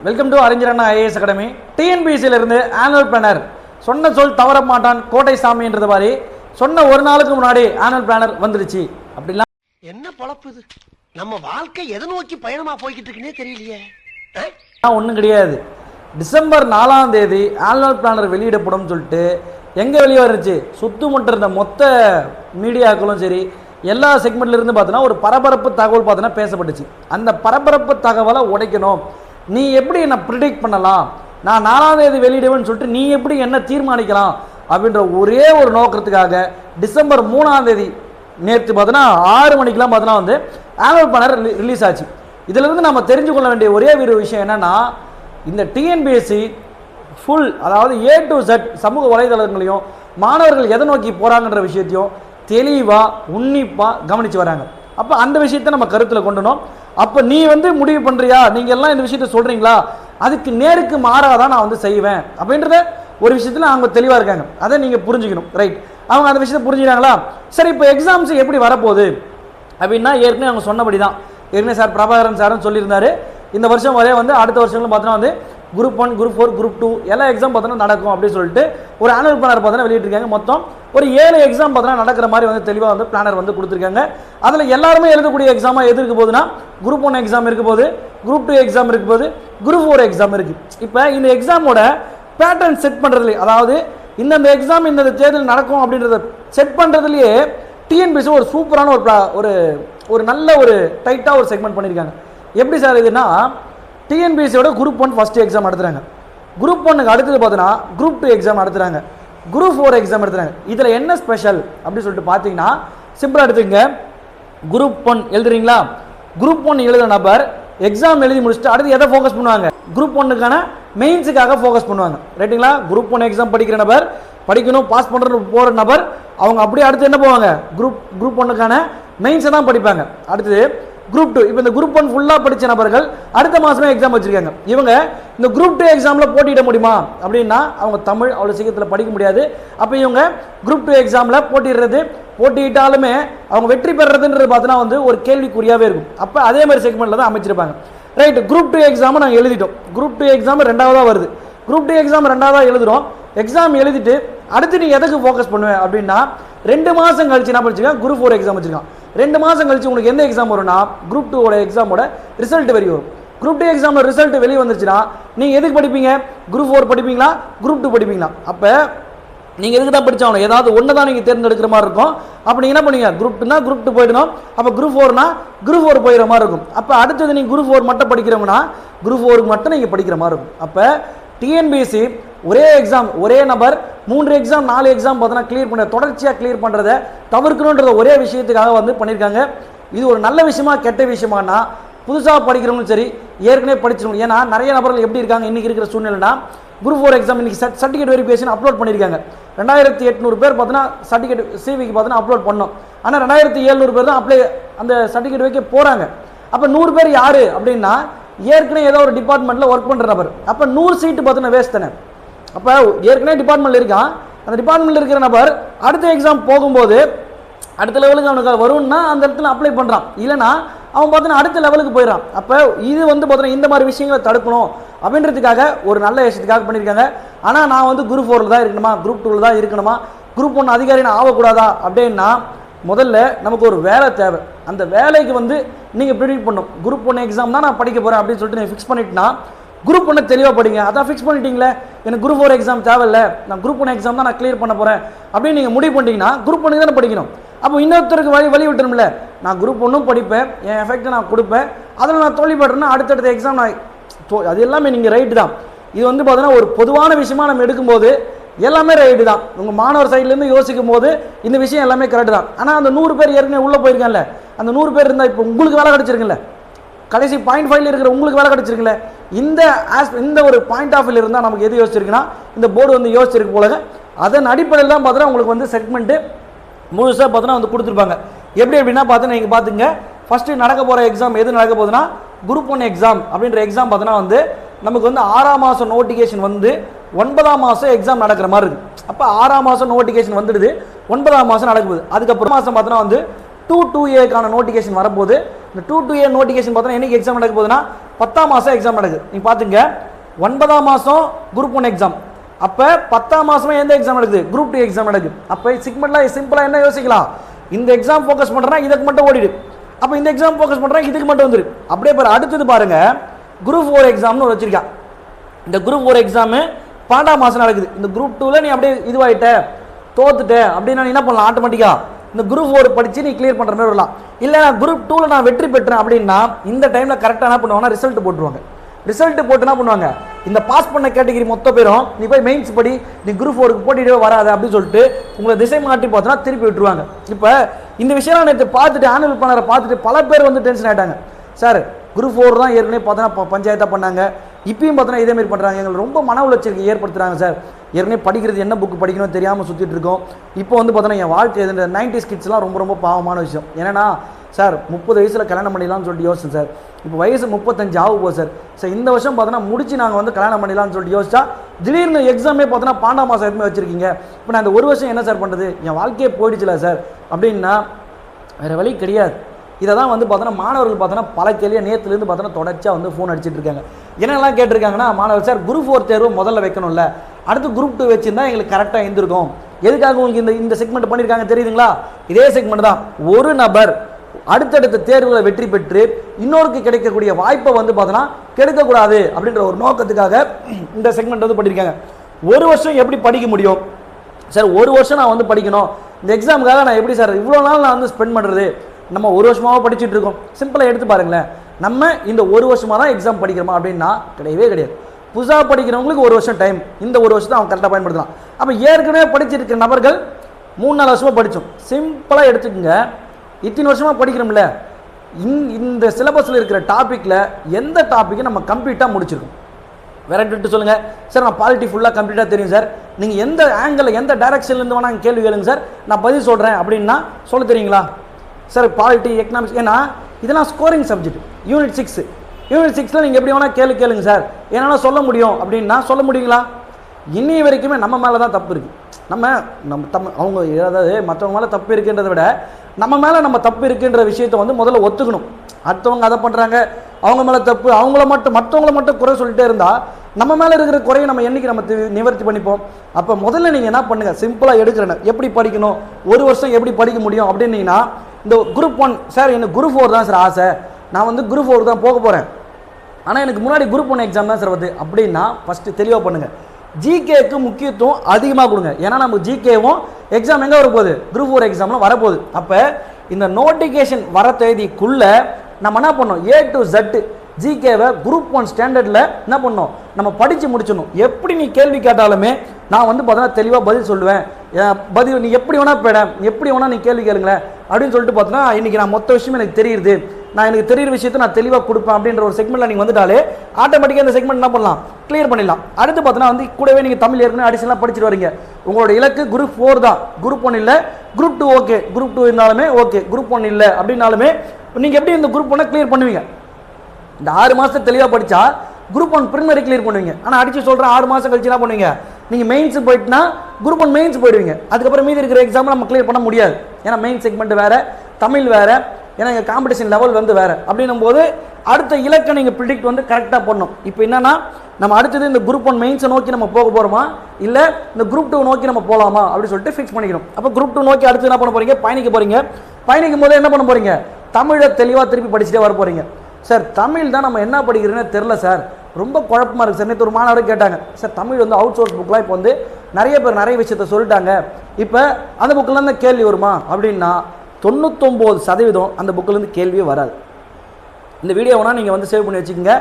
Welcome to Arignar Anna IAS academy டிஎன்பிசியில இருந்து annual planner சொன்ன சொல் தவற மாட்டான் கோட்டை சாமின்றது மாதிரி சொன்ன ஒரு நாளுக்கு முன்னாடி ஆனுவல் பிளானர் வந்துடுச்சு. அப்படிலாம் என்ன பொழப்பு இது? நம்ம வாழ்க்கை எதை நோக்கி பயணமா போய்கிட்டு இருக்குன்னே தெரியலையே? ஒன்றும் கிடையாது. டிசம்பர் நாலாம் தேதி ஆனுவல் பிளானர் வெளியிடப்படும் சொல்லிட்டு எங்கே வெளியே வந்துச்சு சுத்து முட்டு இருந்த மொத்த மீடியாக்களும் சரி எல்லா செக்மெண்ட்ல இருந்து பார்த்தோன்னா ஒரு பரபரப்பு தகவல் பார்த்தோன்னா பேசப்பட்டுச்சு. அந்த பரபரப்பு தகவலை உடைக்கணும். நீ எப்படி என்னை ப்ரிடிக்ட் பண்ணலாம்? நான் நாலாம் தேதி வெளியிடுவேன்னு சொல்லிட்டு நீ எப்படி என்ன தீர்மானிக்கலாம்? அப்படின்ற ஒரே ஒரு நோக்கத்துக்காக டிசம்பர் மூணாம் தேதி நேற்று பார்த்தோன்னா ஆறு மணிக்கெலாம் பார்த்தோன்னா வந்து ஆனுவல் பிளானர் ரிலீஸ் ஆச்சு. இதிலிருந்து நம்ம தெரிஞ்சு கொள்ள வேண்டிய ஒரே ஒரு விஷயம் என்னன்னா இந்த டிஎன்பிஎஸ்சி ஃபுல் அதாவது ஏ டு செட் சமூக வலைதளங்களையும் மாணவர்கள் எதை நோக்கி போகிறாங்கன்ற விஷயத்தையும் தெளிவாக உன்னிப்பாக கவனித்து வராங்க. அப்போ அந்த விஷயத்தை நம்ம கருத்தில் கொண்டுனோம் அப்போ நீ வந்து முடிவு பண்ணுறியா நீங்கள் எல்லாம் இந்த விஷயத்த சொல்கிறீங்களா அதுக்கு நேருக்கு மாறாக தான் நான் வந்து செய்வேன். அப்படின்றத ஒரு விஷயத்தில் அவங்க தெளிவாக இருக்காங்க. அதை நீங்கள் புரிஞ்சுக்கணும். ரைட் அவங்க அந்த விஷயத்தை புரிஞ்சுக்கிறாங்களா? சரி இப்போ எக்ஸாம்ஸ் எப்படி வரப்போகுது? அப்படின்னா ஏற்கனவே அவங்க சொன்னபடி தான் ஏற்கனவே சார் பிரபாகரன் சார்னு சொல்லியிருந்தாரு. இந்த வருஷம் வரைய வந்து அடுத்த வருஷங்களும் பார்த்தோன்னா வந்து group one group four group two எல்லா எக்ஸாம் பார்த்தோன்னா நடக்கும் அப்படின்னு சொல்லிட்டு ஒரு ஆனுவல் பிளானர் பார்த்தோன்னா வெளியிட்டிருக்காங்க. மொத்தம் ஒரு ஏழு எக்ஸாம் பார்த்தோன்னா நடக்கிற மாதிரி வந்து தெளிவாக வந்து பிளானர் வந்து கொடுத்துருக்காங்க. அதில் எல்லாருமே எழுதக்கூடிய எக்ஸாமாக எது இருக்க போகுதுன்னா குரூப் ஒன் எக்ஸாம் இருக்க போது குரூப் டூ எக்ஸாம் இருக்க போது குரூப் ஃபோர் எக்ஸாம் இருக்கு. இப்போ இந்த எக்ஸாமோட பேட்டர்ன் செட் பண்ணுறதுல அதாவது இந்தந்த எக்ஸாம் இந்த தேர்தல் நடக்கும் அப்படின்றத செட் பண்ணுறதுலேயே டிஎன்பிசி ஒரு சூப்பரான ஒரு ஒரு ஒரு நல்ல ஒரு டைட்டாக ஒரு செக்மெண்ட் பண்ணியிருக்காங்க எப்படி சார் இதுன்னா டிஎன்பிஎஸ்சியோட குரூப் ஒன் ஃபஸ்ட்டு எக்ஸாம் நடத்துறாங்க. குரூப் ஒன்னுக்கு அடுத்தது பார்த்தீங்கன்னா குரூப் டூ எக்ஸாம் நடத்துறாங்க. குரூப் ஃபோர் எக்ஸாம் எடுத்துறாங்க இதில் என்ன ஸ்பெஷல் அப்படின்னு சொல்லிட்டு பார்த்தீங்கன்னா சிம்பிளாக எடுத்துங்க குரூப் ஒன் எழுதுறீங்களா? குரூப் ஒன் எழுதுற நபர் எக்ஸாம் எழுதி முடிச்சுட்டு அடுத்து எதை ஃபோக்கஸ் பண்ணுவாங்க? குரூப் ஒன்னுக்கான மெயின்ஸுக்காக ஃபோக்கஸ் பண்ணுவாங்க. ரைட்டுங்களா குரூப் ஒன் எக்ஸாம் படிக்கிற நபர் படிக்கணும் பாஸ் பண்ணுறது போகிற நபர் அவங்க அப்படியே அடுத்து என்ன போவாங்க? குரூப் குரூப் ஒன்னுக்கான மெயின்ஸை தான் படிப்பாங்க. அடுத்தது குரூப் டூ இப்போ இந்த குரூப் ஒன் ஃபுல்லாக படித்த நபர்கள் அடுத்த மாதமே எக்ஸாம் வச்சிருக்காங்க. இவங்க இந்த குரூப் டூ எக்ஸாமில் போட்டியிட முடியுமா? அப்படின்னா அவங்க தமிழ் அவ்வளோ சீக்கிரத்தில் படிக்க முடியாது. அப்போ இவங்க குரூப் டூ எக்ஸாமில் போட்டிடுறது போட்டியிட்டாலுமே அவங்க வெற்றி பெறுறதுன்றது பார்த்தோன்னா வந்து ஒரு கேள்விக்குறியாகவே இருக்கும். அப்போ அதே மாதிரி செக்மெண்ட்டில் தான் அமைச்சிருப்பாங்க. ரைட் குரூப் டூ எக்ஸாமை நாங்கள் எழுதிட்டோம். குரூப் டூ எக்ஸாம் ரெண்டாவதாக வருது. குரூப் டூ எக்ஸாம் ரெண்டாவதாக எழுதுறோம். எக்ஸாம் எழுதிட்டு அடுத்து நீ எதுக்கு ஃபோக்கஸ் பண்ணுவேன் அப்படின்னா ரெண்டு மாதம் கழிச்சு என்ன படிச்சிருக்கான்? குரூப் ஃபோர் எக்ஸாம் வச்சுருக்கான். ரெண்டு மாதம் கழிச்சு உங்களுக்கு எந்த எக்ஸாம் வரும்னா குரூப் டூவோட எக்ஸாமோட ரிசல்ட் வெளியே வரும். குரூப் டூ எக்ஸாமோட ரிசல்ட் வெளியே வந்துருச்சுன்னா நீங்கள் எதுக்கு படிப்பீங்க? குரூப் ஃபோர் படிப்பீங்களா? குரூப் டூ படிப்பீங்களா? அப்போ நீங்கள் எதுக்கு தான் படித்தாலும் ஏதாவது ஒன்று தான் நீங்கள் தேர்ந்தெடுக்கிற மாதிரி இருக்கும். அப்போ நீங்கள் என்ன பண்ணுவீங்க? குரூப் டூனா குரூப் டூ போயிடணும். அப்போ குரூப் ஃபோர்னா குரூப் ஃபோர் போயிடுற மாதிரி இருக்கும். அப்போ அடுத்தது நீங்கள் குரூப் ஃபோர் மட்டும் படிக்கிறவங்கன்னா குரூப் ஃபோருக்கு மட்டும் நீங்கள் படிக்கிற மாதிரி இருக்கும். அப்போ டிஎன்பிஎஸ்சி ஒரே எக்ஸாம் ஒரே நபர் மூன்று எக்ஸாம் நாலு எக்ஸாம் பார்த்தோன்னா கிளியர் பண்ண தொடர்ச்சியாக கிளியர் பண்ணுறத தவிர்க்கணுன்றத ஒரே விஷயத்துக்காக வந்து பண்ணியிருக்காங்க. இது ஒரு நல்ல விஷயமா கெட்ட விஷயமானா புதுசாக படிக்கிறவங்களும் சரி ஏற்கனவே படிச்சிருக்கணும் ஏன்னா நிறைய நபர்கள் எப்படி இருக்காங்க இன்றைக்கி இருக்கிற சூழ்நிலைனா குரூப் ஃபோர் எக்ஸாம் இன்றைக்கி சர்டிஃபிகேட் வெரிஃபிகேஷன் அப்லோட் பண்ணியிருக்காங்க. ரெண்டாயிரத்தி எட்நூறு பேர் பார்த்தீங்கன்னா சர்டிஃபிகேட் சிவிக்கு பார்த்தீங்கன்னா அப்லோட் பண்ணோம். ஆனால் ரெண்டாயிரத்தி ஏழ்நூறு பேர் தான் அப்ளை அந்த சர்டிஃபிகேட் வைக்க போகிறாங்க அப்போ நூறு பேர் யார் அப்படின்னா ஏற்கனவே ஏதோ ஒரு டிபார்ட்மெண்ட்டில் ஒர்க் பண்ணுற நபர். அப்போ நூறு சீட்டு பார்த்தீங்கன்னா வேஸ்ட் தானே? அப்போ ஏற்கனவே டிபார்ட்மெண்ட்டில் இருக்கான். அந்த டிபார்ட்மெண்ட்டில் இருக்கிற நபர் அடுத்த எக்ஸாம் போகும்போது அடுத்த லெவலுக்கு அவனுக்கு வரும்னா அந்த இடத்துல அப்ளை பண்ணுறான் இல்லைனா அவன் பார்த்தீங்கன்னா அடுத்த லெவலுக்கு போயிடறான். அப்போ இது வந்து பார்த்தீங்கன்னா இந்த மாதிரி விஷயங்களை தடுக்கணும் அப்படின்றதுக்காக ஒரு நல்ல விஷயத்துக்காக பண்ணியிருக்காங்க. ஆனால் நான் வந்து குரூப் ஃபோரில் தான் இருக்கணுமா? குரூப் டூவில் தான் இருக்கணுமா? குரூப் ஒன் அதிகாரி நான் ஆகக்கூடாதா? அப்படின்னா முதல்ல நமக்கு ஒரு வேலை தேவை. அந்த வேலைக்கு வந்து நீங்கள் ப்ரிடிக்ட் பண்ணும் குரூப் ஒன் எக்ஸாம் தான் நான் படிக்க போகிறேன் அப்படின்னு சொல்லிட்டு நீங்கள் ஃபிக்ஸ் பண்ணிட்டுனா குரூப் ஒன்று தெளிவாக படிங்க. அதான் ஃபிக்ஸ் பண்ணிட்டீங்களே. எனக்கு குரூப் ஃபோர் எக்ஸாம் தேவையில்ல. நான் குரூப் ஒன் எக்ஸாம் தான் நான் கிளியர் பண்ண போகிறேன் அப்படின்னு நீங்கள் முடிவு பண்ணிட்டீங்கன்னா குரூப் ஒன்று தானே படிக்கணும். அப்போ இன்னொருத்தருக்கு வழி வழி விட்டுரும்ல. நான் குரூப் ஒன்றும் படிப்பேன். என் எஃபெக்ட்டை நான் கொடுப்பேன். அதில் நான் தோல்விப்படுறேன்னா அடுத்தடுத்த எக்ஸாம் நான் தோ- அது எல்லாமே நீங்கள் ரைட்டு தான். இது வந்து பார்த்தீங்கன்னா ஒரு பொதுவான விஷயமா நம்ம எடுக்கும்போது எல்லாமே ரைட்டு தான். உங்கள் மாணவர் சைட்லேருந்து யோசிக்கும் போது இந்த விஷயம் எல்லாமே கரெக்டு தான். ஆனால் அந்த நூறு பேர் ஏற்கனவே உள்ளே போயிருக்கேன்ல அந்த நூறு பேர் இருந்தால் இப்போ உங்களுக்கு வேலை கிடச்சிருக்குல்ல. கடைசி பாயிண்ட் ஃபைவ்ல இருக்கிற உங்களுக்கு வேலை கிடச்சிருக்குல்ல. இந்த ஆஸ் இந்த ஒரு பாயிண்ட் ஆஃப் வியூ இருந்தால் நமக்கு எது யோசிச்சிருக்குன்னா இந்த போர்டு வந்து யோசிச்சிருக்கு போல அதன் அடிப்படையில் தான் பார்த்தீங்கன்னா உங்களுக்கு வந்து செக்மெண்ட்டு முழுசாக பார்த்தோன்னா வந்து கொடுத்துருப்பாங்க. எப்படி எப்படின்னா பார்த்தோன்னா நீங்கள் பார்த்துங்க. ஃபஸ்ட்டு நடக்க போகிற எக்ஸாம் எது நடக்க போகுதுன்னா குரூப் ஒன் எக்ஸாம் அப்படின்ற எக்ஸாம் பார்த்தோன்னா வந்து நமக்கு வந்து ஆறாம் மாதம் நோட்டிஃபிகேஷன் வந்து ஒன்பதாம் மாதம் எக்ஸாம் நடக்கிற மாதிரி இருக்குது அப்போ ஆறாம் மாதம் நோட்டிஃபிகேஷன் வந்துடுது ஒன்பதாம் மாதம் நடக்குது அதுக்கப்புறம் மாதம் பார்த்தோன்னா வந்து டூ டூ ஏக்கான நோட்டிஃபிகேஷன் வரப்போது இந்த டூ டூ ஏ நோட்டிஃபிகேஷன் பார்த்தோன்னா என்னைக்கு எக்ஸாம் நடக்க போகுதுன்னா பத்தாம் மாதம் எக்ஸாம் நடக்குது. நீங்கள் பார்த்துங்க. ஒன்பதாம் மாதம் குரூப் ஒன் எக்ஸாம் அப்போ பத்தாம் மாதம் எந்த எக்ஸாம் நடக்குது? குரூப் டூ எக்ஸாம் நடக்குது. அப்போ சிக்மெண்ட்லாம் சிம்பிளாக என்ன யோசிக்கலாம்? இந்த எக்ஸாம் ஃபோக்கஸ் பண்ணுறேன்னா இதுக்கு மட்டும் ஓடிடு. அப்போ இந்த எக்ஸாம் ஃபோக்கஸ் பண்ணுறேன் இதுக்கு மட்டும் வந்துரு. அப்படியே பாரு அடுத்தது பாருங்க. குரூப் ஃபோர் எக்ஸாம்னு ஒரு வச்சிருக்கான். இந்த குரூப் ஃபோர் எக்ஸாமு பன்னெண்டாம் மாதம் நடக்குது. இந்த குரூப் டூவில் நீ அப்படியே இதுவாகிட்ட தோத்துட்ட அப்படின்னா நீ என்ன பண்ணலாம்? ஆட்டோமேட்டிக்காக இந்த குரூப் ஃபோர் படித்து நீ கிளியர் பண்ணுற மாதிரி வரலாம். இல்லை நான் குரூப் டூவில் நான் வெற்றி பெற்றேன் அப்படின்னா இந்த டைமில் கரெக்டாக என்ன பண்ணுவாங்கன்னா ரிசல்ட் போட்டுருவாங்க. ரிசல்ட் போட்டு என்ன பண்ணுவாங்க? இந்த பாஸ் பண்ண கேட்டகரி மொத்த பேரும் நீ போய் மெயின்ஸ் படி நீ குரூப் ஃபோருக்கு போட்டிகிட்டே வராத அப்படின்னு சொல்லிட்டு உங்களை திசை மாற்றி பார்த்தோன்னா திருப்பி விட்டுருவாங்க. இப்போ இந்த விஷயம் நேற்று பார்த்துட்டு ஆனுவல் பிளானரை பார்த்துட்டு பல பேர் வந்து டென்ஷன் ஆயிட்டாங்க. சார் குரூப் ஃபோர் தான் ஏற்கனவே பார்த்தோன்னா ப- பண்ணாங்க. இப்பயும் பார்த்தோன்னா இதேமாரி பண்ணுறாங்க எங்களுக்கு ரொம்ப மன உளைச்சலுக்கு ஏற்படுத்துகிறாங்க சார் ஏற்கனவே படிக்கிறது என்ன புக் படிக்கணும் தெரியாமல் சுற்றிட்டு இருக்கோம். இப்போ வந்து பார்த்தோன்னா என் வாழ்க்கை இந்த நைன்டி கிட்ஸ்லாம் ரொம்ப ரொம்ப பாவமான விஷயம். ஏன்னா சார் முப்பது வயசில் கல்யாணம் பண்ணிடலாம்னு சொல்லிட்டு யோசிச்சேன் சார். இப்போ வயசு முப்பத்தஞ்சு ஆக போகுது சார். சார் இந்த வருஷம் பார்த்தோன்னா முடிச்சு நாங்கள் வந்து கல்யாணம் பண்ணிடலாம்னு சொல்லிட்டு யோசிச்சா திடீர்னு எக்ஸாமே பார்த்தோன்னா பாண்டா மாதம் எதுவுமே வச்சிருக்கீங்க. இப்போ நான் இந்த ஒரு வருஷம் என்ன சார் பண்ணுறது என் வாழ்க்கையே போயிடுச்சுல சார். அப்படின்னா வேறு வழி கிடையாது. இதை தான் வந்து பார்த்தோன்னா மாணவர்கள் பார்த்தோன்னா பல கேள்வியை நேற்றுலேருந்து பார்த்தோன்னா தொடர்ச்சியாக வந்து ஃபோன் அடிச்சுட்டு இருக்காங்க. என்னெல்லாம் கேட்டிருக்காங்கன்னா மாணவர் சார் குரூப் ஃபோர் தேர்வு முதல்ல வைக்கணும்ல. அடுத்து குரூப் டூ வச்சுருந்தா எங்களுக்கு கரெக்டாக இருந்திருக்கும். எதுக்காக உங்களுக்கு இந்த இந்த செக்மெண்ட் பண்ணியிருக்காங்க தெரியுதுங்களா? இதே செக்மெண்ட் தான். ஒரு நபர் அடுத்தடுத்த தேர்வுகளை வெற்றி பெற்று இன்னொருக்கு கிடைக்கக்கூடிய வாய்ப்பை வந்து பார்த்தோன்னா கெடுக்கக்கூடாது அப்படின்ற ஒரு நோக்கத்துக்காக இந்த செக்மெண்ட் வந்து பண்ணியிருக்காங்க ஒரு வருஷம் எப்படி படிக்க முடியும்? சார் ஒரு வருஷம் நான் வந்து படிக்கணும். இந்த எக்ஸாமுக்காக நான் எப்படி சார் இவ்வளோ நாள் நான் வந்து ஸ்பெண்ட் பண்ணுறது நம்ம ஒரு வருஷமாக படிச்சுட்டு இருக்கோம். சிம்பிளாக எடுத்து பாருங்களேன். நம்ம இந்த ஒரு வருஷமாக தான் எக்ஸாம் படிக்கிறோமா அப்படின்னா கிடையவே கிடையாது. புதுசாக படிக்கிறவங்களுக்கு ஒரு வருஷம் டைம் இந்த ஒரு வருஷத்தை அவங்க கரெக்டாக பயன்படுத்தலாம். அப்போ ஏற்கனவே படிச்சிருக்கிற நபர்கள் மூணு நாலு வருஷமாக படித்தோம் சிம்பிளாக எடுத்துக்கோங்க. இத்தனை வருஷமாக படிக்கிறோம்ல. இந்த இந்த சிலபஸில் இருக்கிற டாப்பிக்கில் எந்த டாப்பிக்கை நம்ம கம்ப்ளீட்டாக முடிச்சிருக்கோம்? வேற சொல்லுங்கள் சார் நான் பாலிட்டி ஃபுல்லாக கம்ப்ளீட்டாக தெரியும் சார். நீங்கள் எந்த ஆங்கிளில் எந்த டைரக்ஷன்லேருந்து வேணால் கேள்வி கேளுங்க சார். நான் பதில் சொல்கிறேன் அப்படின்னா சொல்ல தெரியுங்களா? சார் பாலிட்டி எக்கனாமிக்ஸ் ஏன்னா இதெல்லாம் scoring subject unit six unit சிக்ஸில் நீங்கள் எப்படி வேணால் கேளு கேளுங்க சார். என்னால் சொல்ல முடியும் அப்படின்னா சொல்ல முடியுங்களா? இன்னைய வரைக்குமே நம்ம மேலே தான் தப்பு இருக்குது நம்ம நம்ம தம் அவங்க அதாவது மற்றவங்க மேலே தப்பு இருக்குன்றதை விட நம்ம மேலே நம்ம தப்பு இருக்குன்ற விஷயத்தை வந்து முதல்ல ஒத்துக்கணும். அடுத்தவங்க அதை பண்ணுறாங்க அவங்க மேலே தப்பு அவங்கள மட்டும் மற்றவங்கள மட்டும் குறை சொல்லிட்டே இருந்தால் நம்ம மேலே இருக்கிற குறையை நம்ம என்றைக்கு நம்ம தி- நிவர்த்தி பண்ணிப்போம்? அப்போ முதல்ல நீங்கள் என்ன பண்ணுங்கள் சிம்பிளாக எடுக்கிறேன் எப்படி படிக்கணும்? ஒரு வருஷம் எப்படி படிக்க முடியும் அப்படின்னீங்கன்னா இந்த குரூப் ஒன் சார் எனக்கு குரூப் ஃபோர் தான் சார் ஆசை. நான் வந்து குரூப் ஃபோர் தான் போக போகிறேன் ஆனால் எனக்கு முன்னாடி குரூப் ஒன் எக்ஸாம் தான் சார் வருது. அப்படின்னா ஃபஸ்ட்டு தெளிவாக பண்ணுங்கள் ஜிகேக்கு முக்கியத்துவம் அதிகமாக கொடுங்க. ஏன்னா நம்ம ஜிகேவும் எக்ஸாம் எங்கே வரப்போகுது? குரூப் ஃபோர் எக்ஸாமில் வரப்போகுது. அப்போ இந்த நோட்டிஃபிகேஷன் வர தேதிக்குள்ளே நம்ம என்ன பண்ணோம் ஏ டு ஜட்டு ஜிகேவை குரூப் ஒன் ஸ்டாண்டர்டில் என்ன பண்ணோம் நம்ம படித்து முடிச்சிடணும். எப்படி நீ கேள்வி கேட்டாலுமே நான் வந்து பார்த்தோன்னா தெளிவாக பதில் சொல்லுவேன். பதில் நீ எப்படி வேணால் போயிட எப்படி வேணால் நீ கேள்வி கேளுங்களேன். அப்படின்னு சொல்லிட்டு பார்த்தோன்னா இன்றைக்கி நான் மொத்த விஷயம் எனக்கு தெரியுது. நான் எனக்கு தெரியுற விஷயத்தை நான் தெளிவாக கொடுப்பேன் அப்படின்ற ஒரு செக்மெண்ட்ல நீங்கள் வந்துட்டாலே ஆட்டோமேட்டிக்காக இந்த செக்மெண்ட் என்ன பண்ணலாம்? கிளியர் பண்ணிடலாம். அடுத்து பார்த்தோன்னா வந்து கூடவே நீங்கள் தமிழ் ஏற்கனவே அடிஷனலாக படிச்சுட்டு வரீங்க. உங்களோட இலக்கு குரூப் ஃபோர் தான். குரூப் ஒன் இல்லை group two okay group two இருந்தாலுமே ஓகே குரூப் ஒன் இல்லை அப்படின்னாலுமே நீங்கள் எப்படி இந்த குரூப் ஒன்னை கிளியர் பண்ணுவீங்க? இந்த ஆறு மாதத்தை தெளிவாக படித்தா குரூப் ஒன் ப்ரிலிமினரி கிளியர் பண்ணுவீங்க. ஆனால் அடிச்சு சொல்கிறேன் ஆறு மாதம் கழிச்சு என்ன பண்ணுவீங்க? நீங்கள் மெயின்ஸ் போயிட்டுனா குரூப் ஒன் மெயின்ஸ் போயிடுவீங்க. அதுக்கப்புறம் மீதி இருக்கிற எக்ஸாம் நம்ம கிளியர் பண்ண முடியாது. ஏன்னா மெயின் செக்மெண்ட் வேறு தமிழ் வேறு ஏன்னா எங்கள் காம்படிஷன் லெவல் வந்து வேறு. அப்படின்னும் போது அடுத்த இலக்கை நீங்கள் ப்ரிடிக்ட் வந்து கரெக்டாக பண்ணணும் இப்போ என்னென்னா நம்ம அடுத்தது இந்த குரூப் ஒன் மெயின்ஸை நோக்கி நம்ம போக போகிறோமா இல்லை இந்த குரூப் டூ நோக்கி நம்ம போகலாமா அப்படின்னு சொல்லிட்டு ஃபிக்ஸ் பண்ணிக்கணும். அப்போ குரூப் டூ நோக்கி அடுத்து என்ன பண்ண போகிறீங்க பயணிக்க போகிறீங்க பயணிக்கும் போது என்ன பண்ண போகிறீங்க தமிழை தெளிவாக திருப்பி படிச்சுட்டே வர போகிறீங்க சார் தமிழ் தான் நம்ம என்ன படிக்கிறோன்னே தெரில சார். ரொம்ப குழப்பமா இருக்குது சார். நேற்று ஒரு மாணவர் கேட்டாங்க. சார் தமிழ் வந்து அவுட் சோர்ஸ் புக்கெலாம் இப்போ வந்து நிறைய பேர் நிறைய விஷயத்த சொல்லிட்டாங்க. இப்போ அந்த புக்கில் தான் கேள்வி வருமா? அப்படின்னா தொண்ணூத்தொம்பது சதவீதம் அந்த புக்கிலேருந்து கேள்வியே வராது. இந்த வீடியோ வேணால் நீங்கள் வந்து சேவ் பண்ணி வச்சுக்கோங்க.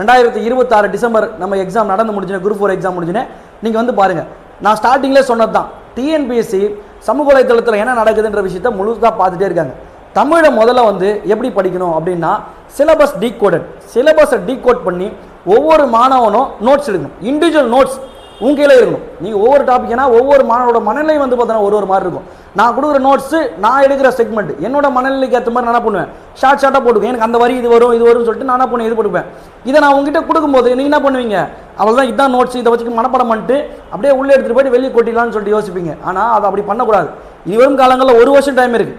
ரெண்டாயிரத்தி இருபத்தாறு டிசம்பர் நம்ம எக்ஸாம் நடந்து முடிஞ்சுனே குரூப் ஃபோர் எக்ஸாம் முடிஞ்சுனே நீங்கள் வந்து பாருங்கள் நான் ஸ்டார்டிங்கில் சொன்னது தான் டிஎன்பிஎஸ்சி சமூக வலைத்தளத்தில் என்ன நடக்குதுன்ற விஷயத்த முழுசாக பார்த்துட்டே இருக்காங்க. தமிழை முதல்ல வந்து எப்படி படிக்கணும் அப்படின்னா சிலபஸ் டீகோடட் சிலபஸை டீகோட் பண்ணி ஒவ்வொரு மாணவனும் நோட்ஸ் எடுக்கணும். இண்டிவிஜுவல் நோட்ஸ் உன் கீழே இருக்கணும். நீங்கள் ஒவ்வொரு டாபிக் ஏன்னா ஒவ்வொரு மாணவனோட மனநிலை வந்து பார்த்தோன்னா ஒரு ஒரு மாதிரி இருக்கும். நான் கொடுக்குற நோட்ஸு நான் எடுக்கிற செக்மெண்ட் என்னோட மனநிலைக்கு ஏற்ற மாதிரி நான் என்ன பண்ணுவேன்? ஷார்ட் ஷார்ட்டாக போட்டுக்கேன் எனக்கு அந்த வரி இது வரும் இது வரும்னு சொல்லிட்டு நான் என்ன பண்ணுவேன்? இது போட்டுப்பேன். இதை நான் உங்ககிட்ட கொடுக்கும்போது நீங்கள் என்ன பண்ணுவீங்க? அவ்வளோதான் இதான் நோட்ஸ் இதை வச்சுக்க மனப்படம் பண்ணிட்டு அப்படியே உள்ளே எடுத்துகிட்டு போயிட்டு வெளியே கொட்டிடலாம்னு சொல்லிட்டு யோசிப்பீங்க. ஆனால் அதை அப்படி பண்ணக்கூடாது. இது வரும் காலங்களில் ஒரு வருஷம் டைம் இருக்குது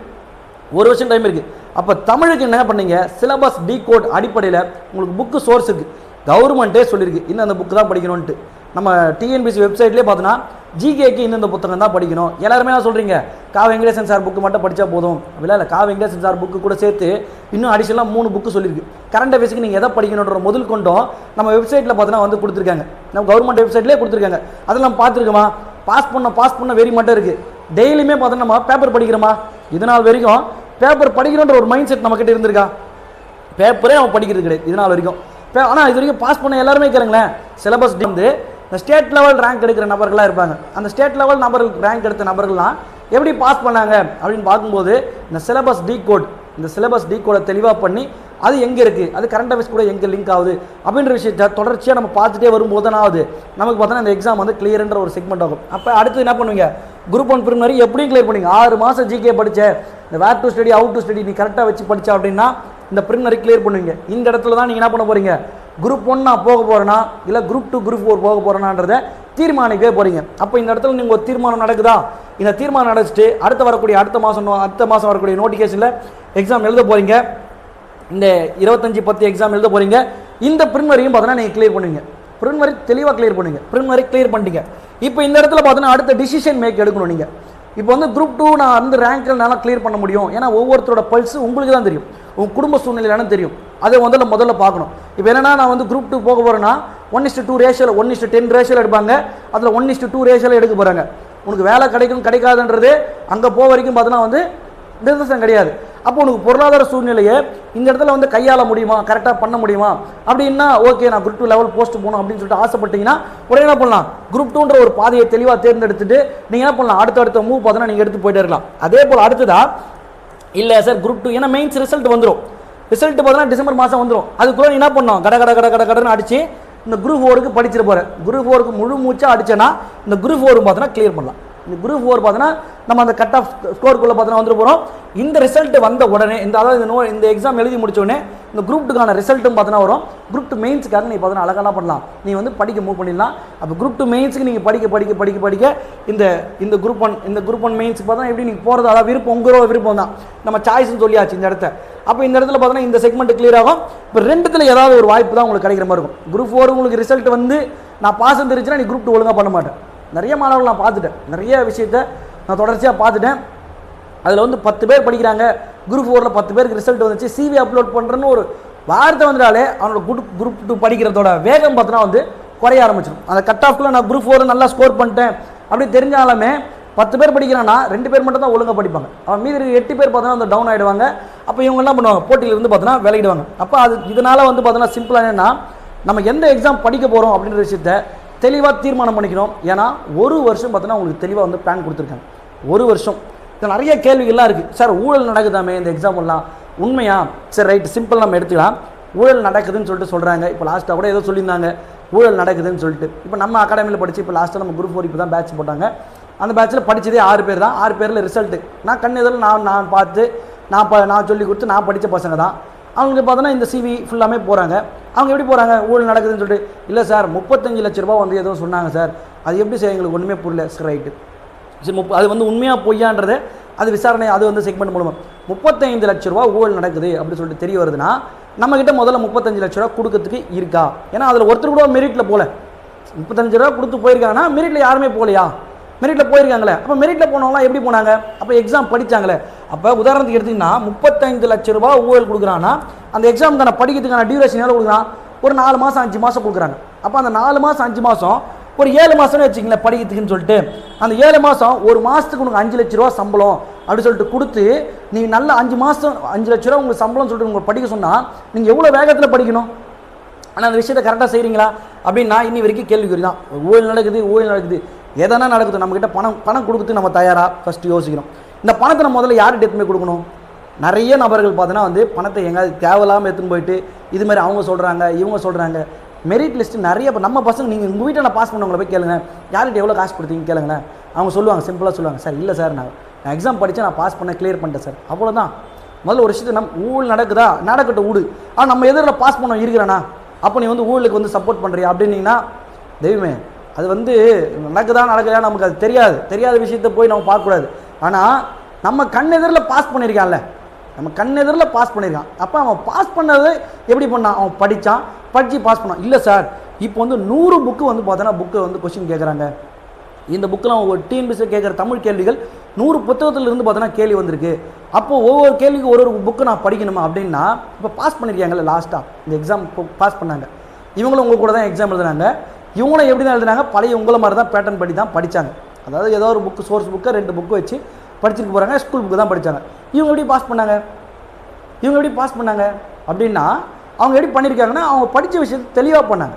ஒரு வருஷம் டைம் இருக்குது அப்போ தமிழுக்கு என்ன பண்ணீங்க? சிலபஸ் கோட் அடிப்படையில் உங்களுக்கு புக்கு சோர்ஸ் இருக்குது கவர்மெண்ட்டே சொல்லியிருக்கு. இன்னும் அந்த புக்கு தான் படிக்கணும்ன்ட்டு. நம்ம டிஎன்பிசி வெப்சைட்லேயே பார்த்தோன்னா ஜிகேக்கு இந்தந்த புத்தகம் தான் படிக்கணும். எல்லாருமே என்ன சொல்கிறீங்க கா வெங்கடேசன் சார் புக்கு மட்டும் படித்தா போதும். அப்படிலாம் இல்லை. கா வெங்கடேசன் சார் புக்கு கூட சேர்த்து இன்னும் அடிஷனலாக மூணு புக்கு சொல்லியிருக்கு. கரண்ட் அஃபேர்ஸுக்கு நீங்கள் எதை படிக்கணுன்ற முதல் கொண்டும் நம்ம வெப்சைட்டில் பார்த்தோன்னா வந்து கொடுத்துருக்காங்க. நம்ம கவர்மெண்ட் வெப்சைட்லேயே கொடுத்துருக்காங்க. அதெல்லாம் பார்த்துருக்கோமா? பாஸ் பண்ண பாஸ் பண்ண வெறி மட்டும் இருக்குது டெய்லியுமே பார்த்தோன்னா நம்ம பேப்பர் படிக்கிறோமா? இது நாள் வரைக்கும் பேப்பர் படிக்கணுன்ற ஒரு மைண்ட் செட் நம்மக்கிட்ட இருந்திருக்கா? பேப்பரே அவன் படிக்கிறது கிடையாது. இது நாள் வரைக்கும். ஆனால் இது வரைக்கும் பாஸ் பண்ண எல்லாருமே கேளுங்களேன். சிலபஸ் வந்து இந்த ஸ்டேட் லெவல் ரேங்க் எடுக்கிற நபர்களாக இருப்பாங்க. அந்த ஸ்டேட் லெவல் நபர்கள் ரேங்க் எடுத்த நபர்கள்லாம் எப்படி பாஸ் பண்ணாங்க அப்படின்னு பார்க்கும்போது இந்த சிலபஸ் டீ கோட் இந்த சிலபஸ் டீ கோடை தெளிவாக பண்ணி அது எங்கே இருக்குது அது கரண்ட் அஃபேர்ஸ் கூட எங்கே லிங்க் ஆகுது? அப்படின்ற விஷயத்தை தொடர்ச்சியாக நம்ம பார்த்துட்டே வரும்போது தான் ஆகுது. நமக்கு பார்த்தோன்னா இந்த எக்ஸாம் வந்து கிளியர்ன்ற ஒரு செக்மெண்ட் ஆகும். அப்போ அடுத்து என்ன பண்ணுவீங்க? குரூப் ஒன் பிரிமினரி எப்படியும் கிளியர் பண்ணுவீங்க ஆறு மாதம் ஜிகே படித்த இந்த where to study out to study நீ கரெக்டாக வச்சு படிச்சா அப்படின்னா இந்த பிரிமினரி கிளியர் பண்ணுவீங்க. இந்த இடத்துல தான் நீங்கள் என்ன பண்ண போகிறீங்க குரூப் ஒன் நான் போக போகிறேன்னா இல்லை குரூப் டூ குரூப் ஃபோர் போக போகிறேனான்றதை தீர்மானிக்கவே போகிறீங்க அப்போ இந்த இடத்துல நீங்கள் ஒரு தீர்மானம் நடக்குதா? இந்த தீர்மானம் நடந்துட்டு அடுத்து வரக்கூடிய அடுத்த மாதம் அடுத்த மாதம் வரக்கூடிய நோட்டிஃபிகேஷனில் எக்ஸாம் எழுத போகிறீங்க இந்த இருபத்தஞ்சி பத்து எக்ஸாம் எழுத போகிறீங்க இந்த ப்ரிமரியும் பார்த்தோன்னா நீங்கள் கிளியர் பண்ணுவீங்க. பிரின்வரி தெளிவாக கிளியர் பண்ணுங்க. பிரின்வரி கிளியர் பண்ணிட்டீங்க. இப்போ இந்த இடத்துல பார்த்தோன்னா அடுத்த டிசிஷன் மேக் எடுக்கணும் நீங்கள் இப்போ வந்து குரூப் டூ நான் வந்து ரேங்கில் நல்லா கிளியர் பண்ண முடியும். ஏன்னா ஒவ்வொருத்தரோட பல்ஸ் உங்களுக்கு தான் தெரியும். உன் குடும்ப சூழ்நிலையிலான தெரியும்? அதை முதல்ல முதல்ல பார்க்கணும். இப்போ என்னென்னா நான் வந்து குரூப் டூ போக போகிறேன்னா ஒன் இஸ்ட்டு டூ ரேஷியோவில் ஒன் இஸ்ட்டு டென் ரேஷியோவில் எடுப்பாங்க. அதில் ஒன் இஸ்ட்டு டூ ரேஷியோவில் எடுக்க போகிறாங்க உனக்கு வேலை கிடைக்கும் கிடைக்காதுன்றது அங்கே போக வரைக்கும் பார்த்தோன்னா வந்து நிர்தேசம் கிடையாது. அப்போ உனக்கு பொருளாதார சூழ்நிலையை இந்த இடத்துல வந்து கையாள முடியுமா? கரெக்டாக பண்ண முடியுமா? அப்படின்னா ஓகே நான் குரூப் டூ லெவல் போஸ்ட் போகணும் அப்படின்னு சொல்லிட்டு ஆசைப்பட்டீங்கன்னா உடனே என்ன பண்ணலாம்? குரூப் டூன்ற ஒரு பாதையை தெளிவாக தேர்ந்தெடுத்துட்டு நீங்கள் என்ன பண்ணலாம்? அடுத்த அடுத்த மூவ் பார்த்தோன்னா நீங்கள் எடுத்து போயிட்டே இருக்கலாம். அதே போல் அடுத்ததா இல்லை சார் குரூப் டூ ஏன்னா மெயின்ஸ் ரிசல்ட் வந்துடும் ரிசல்ட் பார்த்தீங்கன்னா டிசம்பர் மாதம் வந்துடும் அதுக்குள்ளே என்ன பண்ணோம் கட கட கட கட கடன்னு அடித்து இந்த குரூப் ஃபோருக்கு படிச்சிட்டு போகிறேன் குரூப் ஃபோருக்கு முழு மூச்சாக அடிச்சேன்னா இந்த குரூப் ஃபோர் பார்த்தோன்னா கிளியர் பண்ணலாம். இந்த குரூப் ஃபோர் பார்த்தோன்னா நம்ம அந்த கட் ஆஃப் ஸ்கோருக்குள்ளே பார்த்தோன்னா வந்துட்டு போகிறோம் இந்த ரிசல்ட் வந்த உடனே இந்த அதாவது இந்த நோ இந்த எக்ஸாம் எழுதி முடிச்சோடனே இந்த குரூப் டூக்கான ரிசல்ட்டும் பார்த்தோன்னா வரும். குரூப் டூ மெயின்ஸுக்காக நீ பார்த்தோன்னா அழகாக பண்ணலாம்? நீ வந்து படிக்க மூவ் பண்ணிடலாம். அப்போ குரூப் டூ மெயின்ஸுக்கு நீங்கள் படிக்க படிக்க படிக்க படிக்க இந்த இந்த குரூப் ஒன் இந்த குரூப் ஒன் மெயின்ஸுக்கு பார்த்தா எப்படி நீங்கள் போகிறது அதாவது விருப்பம் உங்களோட விருப்பம் தான். நம்ம சாய்ஸ்னு சொல்லியாச்சு இந்த இடத்த அப்போ இந்த இடத்துல பார்த்தோன்னா இந்த செக்மெண்ட் கிளியர் ஆகும். இப்போ ரெண்டுத்தில் ஏதாவது ஒரு வாய்ப்பு தான் உங்களுக்கு கிடைக்கிற மாதிரி இருக்கும். குரூப் ஃபோர் உங்களுக்கு ரிசல்ட் வந்து நான் பாஸ் வந்துருச்சுன்னா நீ குரூப் டூ ஒழுங்காக பண்ண மாட்டேன். நிறைய மாணவர்கள் நான் பார்த்துட்டேன். நிறைய விஷயத்த நான் தொடர்ச்சியாக பார்த்துட்டேன். அதில் வந்து பத்து பேர் படிக்கிறாங்க. குரூப் ஃபோரில் பத்து பேருக்கு ரிசல்ட் வந்துச்சு. சிவி அப்லோட் பண்ணுறேன்னு ஒரு வார்த்தை வந்துட்டாலே அவனோட குரூப் குரூப் டூ படிக்கிறதோட வேகம் பார்த்தோன்னா வந்து குறைய ஆரம்பிச்சிடும். அந்த கட் ஆஃப்ல நான் குரூப் ஃபோர் நல்லா ஸ்கோர் பண்ணிட்டேன். அப்படி தெரிஞ்சாலுமே பத்து பேர் படிக்கிறான்னா ரெண்டு பேர் மட்டும் தான் ஒழுங்காக படிப்பாங்க. அவன் மீதி இருக்க எட்டு பேர் பார்த்தோன்னா அந்த டவுன் ஆகிடுவாங்க அப்போ இவங்க என்ன பண்ணுவாங்க? போட்டியில இருந்து பார்த்தோன்னா விலகிடுவாங்க. அப்போ அது இதனால் வந்து பார்த்தோன்னா சிம்பிளாக என்னென்னா நம்ம எந்த எக்ஸாம் படிக்க போகிறோம் அப்படின்ற விஷயத்த தெளிவாக தீர்மானம் பண்ணிக்கணும் ஏன்னா ஒரு வருஷம் பார்த்தோன்னா உங்களுக்கு தெளிவாக வந்து பிளான் கொடுத்துருக்காங்க. ஒரு வருஷம். இதில் நிறைய கேள்விகள்லாம் இருக்குது சார் ஊழல் நடக்குதாமே? இந்த எக்ஸாம்பிள்லாம் உண்மையா? சரி ரைட் சிம்பிள் நம்ம எடுத்துக்கலாம். ஊழல் நடக்குதுன்னு சொல்லிட்டு சொல்கிறாங்க இப்போ லாஸ்ட்டாக கூட ஏதோ சொல்லியிருந்தாங்க. ஊழல் நடக்குதுன்னு சொல்லிட்டு. இப்போ நம்ம அகாடமியில் படித்து இப்போ லாஸ்ட்டாக நம்ம குரூப் ஃபோர் இப்போ தான் பேட்ச் போட்டாங்க. அந்த பேட்ச்சில் படித்ததே ஆறு பேர் தான். ஆறு பேரில் ரிசல்ட்டு நான் கண் எதிரில் நான் நான் பார்த்து நான் ப நான் சொல்லி கொடுத்து நான் படித்த பசங்க தான். அவங்களுக்கு பார்த்தோன்னா இந்த சிவி ஃபுல்லாமே போகிறாங்க அவங்க எப்படி போகிறாங்க ஊழல் நடக்குதுன்னு சொல்லிட்டு இல்லை சார் முப்பத்தஞ்சு லட்ச ரூபா வந்து எதுவும் சொன்னாங்க சார். அது எப்படி சார் எங்களுக்கு ஒன்றுமே புரியல சார் ரைட்டு சரி முப்ப அது வந்து உண்மையாக பொய்யான்றது அது விசாரணை அது வந்து செக்மெண்ட் மூலமாக முப்பத்தைந்து லட்ச ரூபா ஊழல் நடக்குது அப்படின்னு சொல்லிட்டு தெரிய வருதுன்னா நம்மக்கிட்ட முதல்ல முப்பத்தஞ்சு லட்ச ரூபா கொடுக்கறதுக்கு இருக்கா? ஏன்னா அதில் ஒருத்தர் கூட மெரிட்டில் போகல முப்பத்தஞ்சு ரூபா கொடுத்து போயிருக்காங்கன்னா மெரிட்டில் யாருமே போகலையா? மெரிட்டில் போயிருக்காங்களே. அப்போ மெரிட்டில் போனவங்களாம் எப்படி போனாங்க? அப்போ எக்ஸாம் படித்தாங்களே அப்போ உதாரணத்துக்கு எடுத்திங்கன்னா முப்பத்தைந்து லட்ச ரூபா ஊழல் கொடுக்குறான்னா அந்த எக்ஸாமுக்கான படிக்கிறதுக்கான டியூரேஷன் எவ்வளோ கொடுக்குறான்? ஒரு நாலு மாதம் அஞ்சு மாதம் கொடுக்குறாங்க. அப்போ அந்த நாலு மாதம் அஞ்சு மாதம் ஒரு ஏழு மாதம்னு வச்சுங்களேன் படிக்கிறதுக்குன்னு சொல்லிட்டு அந்த ஏழு மாதம் ஒரு மாதத்துக்கு உனக்கு அஞ்சு லட்ச ரூபா சம்பளம் அப்படின்னு சொல்லிட்டு கொடுத்து நீ நல்ல அஞ்சு மாதம் அஞ்சு லட்ச ரூபா உங்களுக்கு சம்பளம் சொல்லிட்டு உங்களுக்கு படிக்க சொன்னால் நீங்கள் எவ்வளோ வேகத்தில் படிக்கணும்? ஆனால் அந்த விஷயத்தை கரெக்டாக செய்கிறீங்களா அப்படின்னா இன்னி வரைக்கும் கேள்விக்குறி தான். ஊழல் நடக்குது ஊழல் நடக்குது. எதனா நடக்குது நம்மக்கிட்ட பணம் பணம் கொடுக்குறதுக்கு நம்ம தயாராக ஃபஸ்ட்டு யோசிக்கிறோம். இந்த பணத்தை நம்ம முதல்ல யார்கிட்ட எடுத்துமே கொடுக்கணும்? நிறைய நபர்கள் பார்த்தீங்கன்னா வந்து பணத்தை எங்கேயாவது தேவையில்லாமல் எடுத்துன்னு போயிட்டு இது மாதிரி அவங்க சொல்கிறாங்க இவங்க சொல்கிறாங்க மெரிட் லிஸ்ட் நிறைய இப்போ நம்ம பசங்க நீங்கள் உங்கள் வீட்டில் நான் பாஸ் பண்ணவங்கள போய் கேளுங்க யார்கிட்ட எவ்வளோ காசு கொடுத்தீங்க கேளுங்களேன். அவங்க சொல்லுவாங்க சிம்பிளாக சொல்லுவாங்க சார் இல்லை சார் நான் நான் எக்ஸாம் படித்தேன் நான் பாஸ் பண்ண கிளியர் பண்ணிட்டேன் சார். அவ்வளோதான் முதல்ல ஒரு விஷயத்தை நம்ம ஊழல் நடக்குதா? நடக்கட்டும் ஊடு. ஆனால் நம்ம எதிரில் பாஸ் பண்ண இருக்கிறானா? அப்போ நீ வந்து ஊழலுக்கு வந்து சப்போர்ட் பண்ணுறியா அப்படின்னீங்கன்னா தெய்வமே அது வந்து நடக்குதா நடக்குதா நமக்கு அது தெரியாது. தெரியாத விஷயத்த போய் நம்ம பார்க்கக்கூடாது. ஆனால் நம்ம கண் எதிரில் பாஸ் பண்ணியிருக்கான்ல நம்ம கண் எதிரில் பாஸ் பண்ணியிருக்கான் அப்போ அவன் பாஸ் பண்ணது எப்படி பண்ணான்? அவன் படித்தான் படித்து பாஸ் பண்ணான். இல்லை சார் இப்போ வந்து நூறு புக்கு வந்து பார்த்தோன்னா புக்கு வந்து கொஸ்டின் கேட்குறாங்க இந்த புக்கெலாம் ஒரு டிஎன்பிசி கேட்குற தமிழ் கேள்விகள் நூறு புத்தகத்தில் இருந்து பார்த்தோன்னா கேள்வி வந்திருக்கு. அப்போ ஒவ்வொரு கேள்விக்கு ஒரு ஒரு புக்கு நான் படிக்கணுமா அப்படின்னா இப்போ பாஸ் பண்ணியிருக்காங்கல்ல லாஸ்ட்டாக இந்த எக்ஸாம் பாஸ் பண்ணாங்க. இவங்களும் உங்கள் கூட தான் எக்ஸாம் எழுதுனாங்க. இவங்களும் எப்படி தான் எழுதுனாங்க? பழைய உங்களை மாதிரி தான் பேட்டர்ன் படி தான் படித்தாங்க அதாவது ஏதோ ஒரு புக்கு சோர்ஸ் புக்கை ரெண்டு புக்கு வச்சு படிச்சுட்டு போகிறாங்க ஸ்கூல் புக்கு தான் படித்தாங்க இவங்க எப்படி பாஸ் பண்ணாங்க? இவங்க எப்படி பாஸ் பண்ணாங்க? அப்படின்னா அவங்க எப்படி பண்ணியிருக்காங்கன்னா அவங்க படித்த விஷயத்தை தெளிவாக பண்ணாங்க.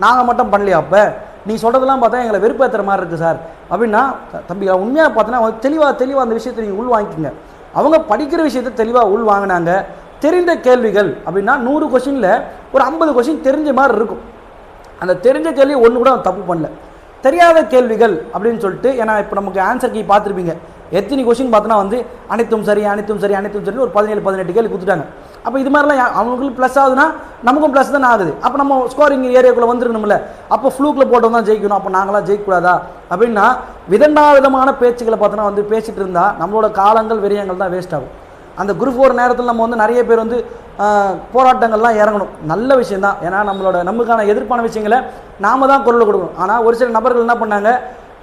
நாங்கள் மட்டும் பண்ணலையா அப்போ? நீ சொல்கிறதெல்லாம் பார்த்தா எங்களை வெறுப்பேற்றுற மாதிரி இருக்குது சார். அப்படின்னா த- தம்பி உண்மையாக பார்த்தோன்னா அவங்க தெளிவாக தெளிவாக அந்த விஷயத்தை நீங்கள் உள் வாங்கிக்கோங்க. அவங்க படிக்கிற விஷயத்தை தெளிவாக உள் வாங்கினாங்க. தெரிந்த கேள்விகள் அப்படின்னா நூறு கொஷினில் ஒரு ஐம்பது கொஷின் தெரிஞ்ச மாதிரி இருக்கும். அந்த தெரிஞ்ச கேள்வி ஒன்று கூட அவன் தப்பு பண்ணல. தெரியாத கேள்விகள் அப்படின்னு சொல்லிட்டு ஏன்னா இப்போ நமக்கு ஆன்சர் கீ பார்த்துருப்பீங்க. எத்தனை கொஷின் பார்த்தோன்னா வந்து அனைத்தும் சரி அனைத்தும் சரி அனைத்தும் சரி ஒரு பதினேழு பதினெட்டு கேள்வி கொடுத்துட்டாங்க. அப்போ இது மாதிரிலாம் அவங்களுக்கு ப்ளஸ் ஆகுதுன்னா நமக்கும் ப்ளஸ் தானே ஆகுது. அப்போ நம்ம ஸ்கோரிங் ஏரியாக்குள்ளே வந்துருக்கணும்ல. அப்போ ஃப்ளூக்கில் போட்டோம் தான் ஜெயிக்கணும். அப்போ நாங்களாம் ஜெயிக்கக்கூடாதா? அப்படின்னா விதண்டா விதமான பேச்சுக்களை பார்த்தோன்னா வந்து பேசிகிட்டு இருந்தால் நம்மளோட காலங்கள் விரயங்கள் தான் வேஸ்ட் ஆகும். அந்த குரூப் ஃபோர் நேரத்தில் நம்ம வந்து நிறைய பேர் வந்து போராட்டங்கள்லாம் இறங்கணும். நல்ல விஷயம்தான். ஏன்னா நம்மளோட நமக்கான எதிர்ப்பான விஷயங்களை நாம தான் குரல் கொடுக்கணும். ஆனால் ஒரு சில நபர்கள் என்ன பண்ணாங்க?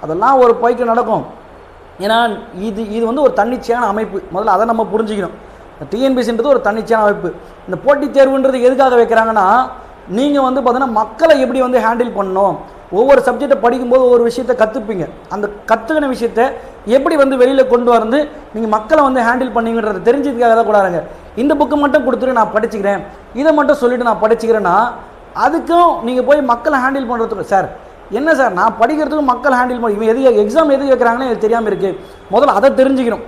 அதெல்லாம் ஒரு பைக்கு நடக்கும். ஏன்னா இது இது வந்து ஒரு தன்னிச்சையான அமைப்பு. முதல்ல அதை நம்ம புரிஞ்சுக்கணும். டிஎன்பிசின்றது ஒரு தன்னிச்சையான அமைப்பு. இந்த போட்டித் தேர்வுன்றது எதுக்காக வைக்கிறாங்கன்னா நீங்கள் வந்து பார்த்தீங்கன்னா மக்களை எப்படி வந்து ஹேண்டில் பண்ணணும்? ஒவ்வொரு சப்ஜெக்டை படிக்கும்போது ஒவ்வொரு விஷயத்தை கற்றுப்பீங்க அந்த கற்றுக்கின விஷயத்தை எப்படி வந்து வெளியில் கொண்டு வந்து நீங்கள் மக்களை வந்து ஹேண்டில் பண்ணீங்கன்றதை தெரிஞ்சதுக்காக தான் கூடாதுங்க இந்த புக்கு மட்டும் கொடுத்துட்டு நான் படிச்சுக்கிறேன். இதை மட்டும் சொல்லிவிட்டு நான் படிச்சுக்கிறேன்னா அதுக்கும் நீங்கள் போய் மக்களை ஹேண்டில் பண்ணுறதுக்கு சார் என்ன சார் நான் படிக்கிறதுக்கும் மக்கள் ஹேண்டில் பண்ணி இவன் எது எக்ஸாம் எது வைக்கிறாங்கன்னு எனக்கு தெரியாமல் இருக்குது முதல்ல அதை தெரிஞ்சுக்கணும்.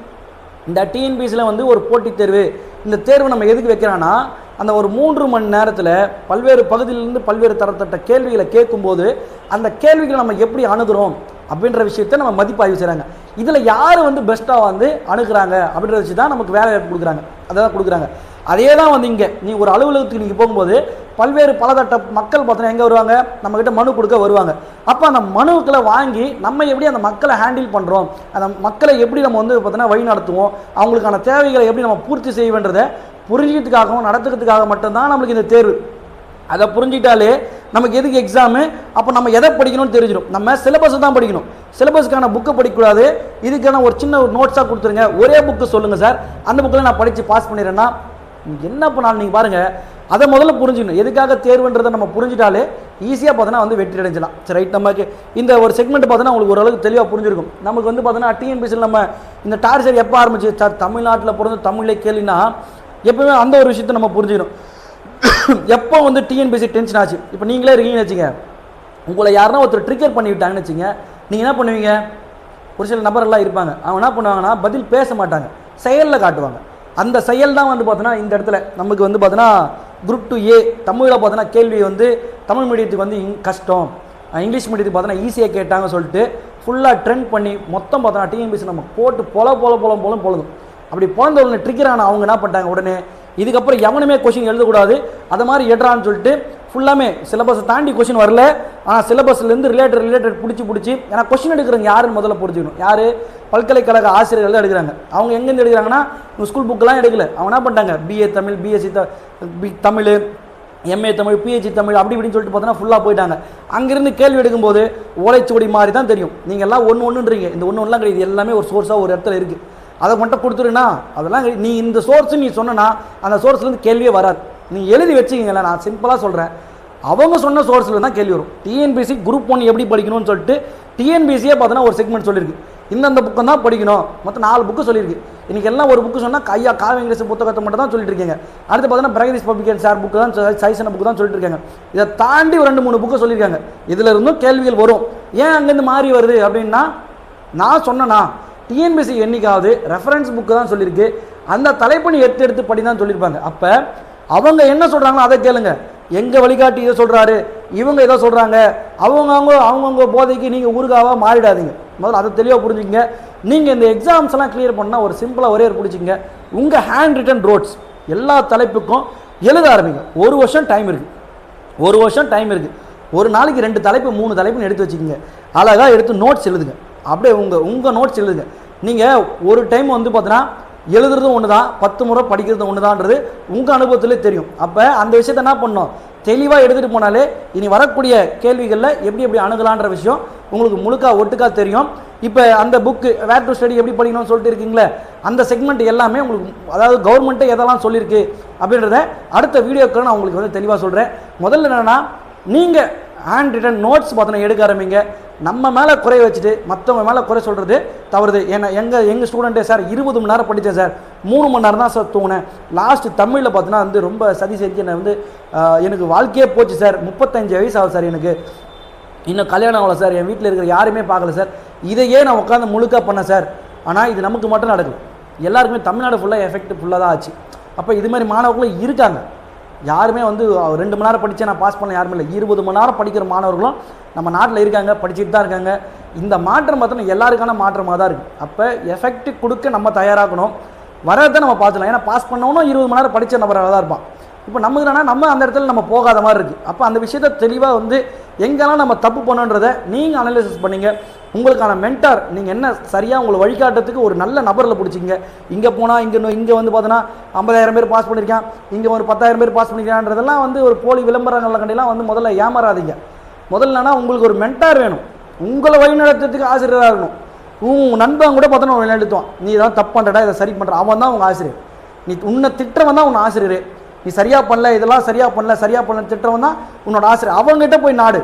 இந்த டிஎன்பிசியில் வந்து ஒரு போட்டித் தேர்வு இந்த தேர்வு நம்ம எதுக்கு வைக்கிறான்னா அந்த ஒரு மூன்று மணி நேரத்தில் பல்வேறு பகுதியிலிருந்து பல்வேறு தரத்தட்ட கேள்விகளை கேட்கும்போது அந்த கேள்விகளை நம்ம எப்படி அணுகுறோம் அப்படின்ற விஷயத்தை நம்ம மதிப்பாய்வு செய்கிறாங்க இதில் யார் வந்து பெஸ்ட்டாக வந்து அணுகிறாங்க அப்படின்றத வச்சு தான் நமக்கு வேலை வாய்ப்பு கொடுக்குறாங்க. அதை தான் கொடுக்குறாங்க. அதே தான் வந்து இங்கே. நீ ஒரு அலுவலகத்துக்கு நீங்கள் போகும்போது பல்வேறு பலதட்ட மக்கள் பார்த்தோன்னா எங்கே வருவாங்க? நம்மக்கிட்ட மனு கொடுக்க வருவாங்க. அப்போ அந்த மனுக்களை வாங்கி நம்ம எப்படி அந்த மக்களை ஹேண்டில் பண்ணுறோம் அந்த மக்களை எப்படி நம்ம வந்து பார்த்தோன்னா வழி நடத்துவோம்? அவங்களுக்கான தேவைகளை எப்படி நம்ம பூர்த்தி செய்வேன்றதை புரிஞ்சுக்கிறதுக்காகவும் நடத்துக்கிறதுக்காக மட்டும்தான் நம்மளுக்கு இந்த தேர்வு. அதை புரிஞ்சிட்டாலே நமக்கு எதுக்கு எக்ஸாமு அப்போ நம்ம எதை படிக்கணும்னு தெரிஞ்சிடும் நம்ம சிலபஸ் தான் படிக்கணும். சிலபஸ்க்கான புக்கை படிக்கக்கூடாது. இதுக்கான ஒரு சின்ன ஒரு நோட்ஸாக கொடுத்துருங்க. ஒரே புக்கு சொல்லுங்கள் சார் அந்த புக்கில் நான் படித்து பாஸ் பண்ணிடுறேன்னா என்ன பண்ணாலும் நீங்கள் பாருங்கள் அதை முதல்ல புரிஞ்சுக்கணும். எதுக்காக தேர்வுன்றதை நம்ம புரிஞ்சிட்டாலே ஈஸியாக பார்த்தோன்னா வந்து வெற்றி அடைஞ்சலாம் சரி ரைட் நமக்கு இந்த ஒரு செக்மெண்ட் பார்த்தோன்னா உங்களுக்கு ஓரளவுக்கு தெளிவாக புரிஞ்சிருக்கும். நமக்கு வந்து பார்த்தோன்னா டிஎன்பிசியில் நம்ம இந்த டார்ச்சர் எப்போ ஆரம்பிச்சு? சார் தமிழ்நாட்டில் பிறந்து தமிழே கேள்வினா எப்பவுமே அந்த ஒரு விஷயத்தை நம்ம புரிஞ்சுக்கணும். எப்போ வந்து டிஎன்பிசி டென்ஷன் ஆச்சு? இப்போ நீங்களே இருக்கீங்கன்னு வச்சுங்க. உங்களை யாருன்னா ஒருத்தர் ட்ரிகர் பண்ணிவிட்டாங்கன்னு வச்சுங்க. நீங்கள் என்ன பண்ணுவீங்க? ஒரு சில நபரெல்லாம் இருப்பாங்க. அவங்க என்ன பண்ணுவாங்கன்னா பதில் பேச மாட்டாங்க. செயலில் காட்டுவாங்க. அந்த செயல் தான் வந்து பார்த்தோன்னா இந்த இடத்துல நமக்கு வந்து பார்த்தோன்னா குரூப் டூ ஏ தமிழில் பார்த்தோன்னா கேள்வி வந்து தமிழ் மீடியத்துக்கு வந்து இங் கஷ்டம். இங்கிலீஷ் மீடியத்துக்கு பார்த்தோன்னா ஈஸியாக கேட்டாங்க சொல்லிட்டு ஃபுல்லாக ட்ரெண்ட் பண்ணி மொத்தம் பார்த்தோன்னா டிஎன்பிசி நம்ம போட்டு பொல பொல பொலம் பொலம் பொழுதும். அப்படி பிறந்த உடனே ட்ரிகர் அவங்க என்ன பண்ணிட்டாங்க உடனே? இதுக்கப்புறம் எவனுமே கொஷின் எழுதக்கூடாது. அது மாதிரி எடுறான்னு சொல்லிட்டு ஃபுல்லாமே சிலபஸை தாண்டி கொஷின் வரல. ஆனால் சிலபஸ்லேருந்து ரிலேட்டட் ரிலேட்டட் பிடிச்சி பிடிச்சி. ஏன்னா கொஷின் எடுக்கிறவங்க யாருன்னு முதல்ல புரிஞ்சுக்கணும். யார்? பல்கலைக்கழக ஆசிரியர்கள் தான் எடுக்கிறாங்க. அவங்க எங்கேருந்து எடுக்கிறாங்கன்னா உங்கள் ஸ்கூல் புக்கெலாம் எடுக்கல. அவங்க என்ன பண்ணிட்டாங்க? பிஏ தமிழ் பிஎஸ்சி த B Tamil MA Tamil PhD Tamil அப்படி இப்படின்னு சொல்லிட்டு பார்த்தோன்னா ஃபுல்லாக போயிட்டாங்க. அங்கேருந்து கேள்வி எடுக்கும்போது ஓலைச்சுவடி மாதிரி தான் தெரியும். நீங்கள் எல்லாம் ஒன்று ஒன்றுன்றீங்க இந்த ஒன்று ஒன்றுலாம் கிடையாது. எல்லாமே ஒரு சோர்ஸாக ஒரு இடத்துல இருக்குது அதை மட்டும் கொடுத்துருண்ணா அதெல்லாம் நீ இந்த சோர்ஸ் நீ சொன்னா அந்த சோர்ஸ்லேருந்து கேள்வியே வராது. நீ எழுதி வச்சுக்கிங்களேன் நான் சிம்பிளாக சொல்கிறேன் அவங்க சொன்ன சோர்ஸில் தான் கேள்வி வரும். டிஎன்பிசி குரூப் ஒன் எப்படி படிக்கணும்னு சொல்லிட்டு டிஎன்பிசியே பார்த்தோன்னா ஒரு செக்மெண்ட் சொல்லியிருக்கு. இந்தந்த புக்கம் தான் படிக்கணும். மொத்தம் நாலு புக்கு சொல்லியிருக்கு. இன்றைக்கி எல்லாம் ஒரு புக்கு சொன்னால் கையா காவி இங்கிலீஷ் புத்தகத்தை மட்டும் தான் சொல்லிட்டு இருக்கீங்க அடுத்து பார்த்தீங்கன்னா பிரகதீஷ் பப்ளிகன் சார் புக்கு தான் சைசன புக்கு தான் சொல்லிட்டு இருக்காங்க இதை தாண்டி ஒரு ரெண்டு மூணு புக்கு சொல்லியிருக்காங்க. இதில் இருந்தும் கேள்விகள் வரும். ஏன் அங்கேருந்து மாறி வருது அப்படின்னா நான் சொன்னேன்னா டிஎன்பிசி என்னைக்காவது ரெஃபரன்ஸ் புக்கு தான் சொல்லியிருக்கு. அந்த தலைப்பு நீ எடுத்து எடுத்து படி தான் சொல்லியிருப்பாங்க. அப்போ அவங்க என்ன சொல்கிறாங்களோ அதை கேளுங்க. எங்கள் வழிகாட்டி இதை சொல்கிறாரு இவங்க இதை சொல்கிறாங்க அவங்கவுங்க அவங்கவுங்க போதைக்கு நீங்கள் ஊருகாவாக மாறிடாதீங்க. முதல்ல அதை தெளிவாக புரிஞ்சுங்க நீங்கள் இந்த எக்ஸாம்ஸ் எல்லாம் கிளியர் பண்ணால் ஒரு சிம்பிளாக ஒரே ஒரு பிடிச்சிங்க உங்கள் ஹேண்ட் ரிட்டன் ரோட்ஸ் எல்லா தலைப்புக்கும் எழுத ஆரம்பிங்க. ஒரு வருஷம் டைம் இருக்குது ஒரு வருஷம் டைம் இருக்குது ஒரு நாளைக்கு ரெண்டு தலைப்பு மூணு தலைப்புன்னு எடுத்து வச்சுக்கோங்க. அழகாக எடுத்து நோட்ஸ் எழுதுங்க. அப்படியே உங்கள் உங்கள் நோட்ஸ் எழுதுங்க. நீங்கள் ஒரு டைம் வந்து பார்த்தீங்கன்னா எழுதுறதும் ஒன்று தான் பத்து முறை படிக்கிறதும் ஒன்று தான்றது உங்கள் அனுபவத்திலே தெரியும். அப்போ அந்த விஷயத்தை என்ன பண்ணோம் தெளிவாக எடுத்துகிட்டு போனாலே இனி வரக்கூடிய கேள்விகளில் எப்படி எப்படி அணுகலான்ற விஷயம் உங்களுக்கு முழுக்கா ஒட்டுக்காக தெரியும். இப்போ அந்த புக்கு வேர் டு ஸ்டடி எப்படி படிக்கணும்னு சொல்லிட்டு இருக்கீங்களே அந்த செக்மெண்ட் எல்லாமே உங்களுக்கு அதாவது கவர்மெண்ட்டே எதெல்லாம் சொல்லியிருக்கு அப்படின்றத அடுத்த வீடியோக்கள் நான் உங்களுக்கு வந்து தெளிவாக சொல்கிறேன் முதல்ல என்னென்னா நீங்கள் ஹேண்ட் ரிட்டன் நோட்ஸ் பார்த்தோன்னா எடுக்க ஆரம்பிங்க. நம்ம மேலே குறை வச்சுட்டு மற்றவங்க மேலே குறை சொல்கிறது தவறுது. ஏன்னா எங்கள் எங்கள் ஸ்டூடெண்ட்டே சார் இருபது மணி நேரம் படித்தேன் சார். மூணு மணி நேரம் தான் சார் தூங்கினேன். லாஸ்ட்டு தமிழில் பார்த்தீங்கன்னா வந்து ரொம்ப சதி செஞ்சு என்னை வந்து எனக்கு வாழ்க்கையே போச்சு சார். முப்பத்தஞ்சு வயசு ஆகுது சார் எனக்கு. இன்னும் கல்யாணம் ஆகல சார். என் வீட்டில் இருக்கிற யாருமே பார்க்கல சார். இதையே நான் உட்காந்து முழுக்க பண்ணேன் சார். ஆனால் இது நமக்கு மட்டும் நடக்கும் எல்லாருக்குமே தமிழ்நாடு ஃபுல்லாக எஃபெக்ட் ஃபுல்லாக தான் ஆச்சு. அப்போ இது மாதிரி மாணவர்களும் இருக்காங்க. யாருமே வந்து ரெண்டு மணி நேரம் படித்தேன் நான் பாஸ் பண்ண யாருமே இல்லை. இருபது மணி நேரம் படிக்கிற மாணவர்களும் நம்ம நாட்டில் இருக்காங்க படிச்சுட்டு தான் இருக்காங்க. இந்த மாற்றம் பார்த்தோன்னா எல்லாருக்கான மாற்றமாக தான் இருக்குது அப்போ எஃபெக்ட் கொடுக்க நம்ம தயாராகணும். வரதை நம்ம பார்த்துக்கலாம். ஏன்னா பாஸ் பண்ணவனும் இருபது மணி நேரம் படித்த நபராக தான் இருப்பான். இப்போ நமக்கு என்னன்னா நம்ம அந்த இடத்துல நம்ம போகாத மாதிரி இருக்குது அப்போ அந்த விஷயத்தை தெளிவாக வந்து எங்கெல்லாம் நம்ம தப்பு பண்ணுன்றதை நீங்கள் அனலைசிஸ் பண்ணீங்க. உங்களுக்கான மென்டார் நீங்கள் என்ன சரியாக உங்களை வழிகாட்டுறதுக்கு ஒரு நல்ல நபரில் பிடிச்சிங்க. இங்கே போனால் இங்கே இங்கே வந்து பார்த்தோன்னா ஐம்பதாயிரம் பேர் பாஸ் பண்ணியிருக்கான் இங்கே ஒரு பத்தாயிரம் பேர் பாஸ் பண்ணியிருக்கான்றதெல்லாம் வந்து ஒரு போலி விளம்பரங்களில் கண்டிலாம் வந்து முதல்ல ஏமாறாதீங்க. முதல்லனா உங்களுக்கு ஒரு மென்டார் வேணும். உங்களை வழிநடத்துறதுக்கு ஆசிரியராக இருக்கணும். உன் நண்பன் கூட பார்த்தோன்னா வழிநடத்துவான் நீ தான் தப்பு பண்ணுறடா இதை சரி பண்ணுற அவன் தான் உங்கள் ஆசிரியர். நீ உன்னை திட்டவன் தான் உன் ஆசிரியர். நீ சரியா பண்ணல இதெல்லாம் சரியா பண்ணல சரியா பண்ணல திட்டுறவன் தான் உன்னோட ஆசிரியர். அவங்ககிட்ட போய் நாடு.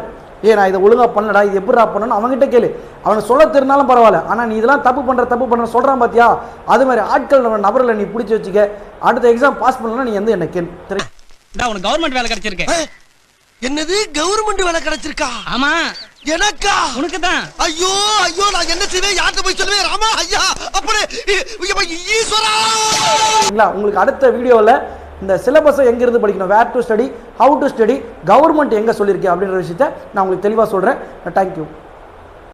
ஏ நான் இதை ஒழுங்கா பண்ணலடா இது எப்படிடா பண்ணணும் அவங்ககிட்ட கேளு. அவனுக்கு சொல்ல தெரிஞ்சாலும் பரவாயில்ல. ஆனால் நீ இதெல்லாம் தப்பு பண்ற தப்பு பண்ற சொல்றான் பாத்தியா? அது மாதிரி ஆட்கள் நம்ம நபர்களை நீ பிடிச்சி வச்சுக்க. அடுத்த எக்ஸாம் பாஸ் பண்ணலன்னா நீ வந்து என்ன கேள்? உனக்கு கவர்மெண்ட் வேலை கிடைச்சிருக்கு. ஏய், என்னது? கவர்மெண்ட் வேலை கிடைச்சிருக்கா? ஆமா. எனக்கா? உனக்கு தான் ஐயோ ஐயோ நான் என்ன செய்வேன்? யார்கிட்ட போய் சொல்லுவேன்? ராமா ஐயா அப்படி ஈஸ்வரா! உங்களுக்கு அடுத்த வீடியோவில் இந்த சிலபஸை எங்கேருந்து படிக்கணும்? Where to study how to study government எங்கே சொல்லியிருக்கு அப்படின்ற விஷயத்த நான் உங்களுக்கு தெளிவாக சொல்கிறேன் தேங்க்யூ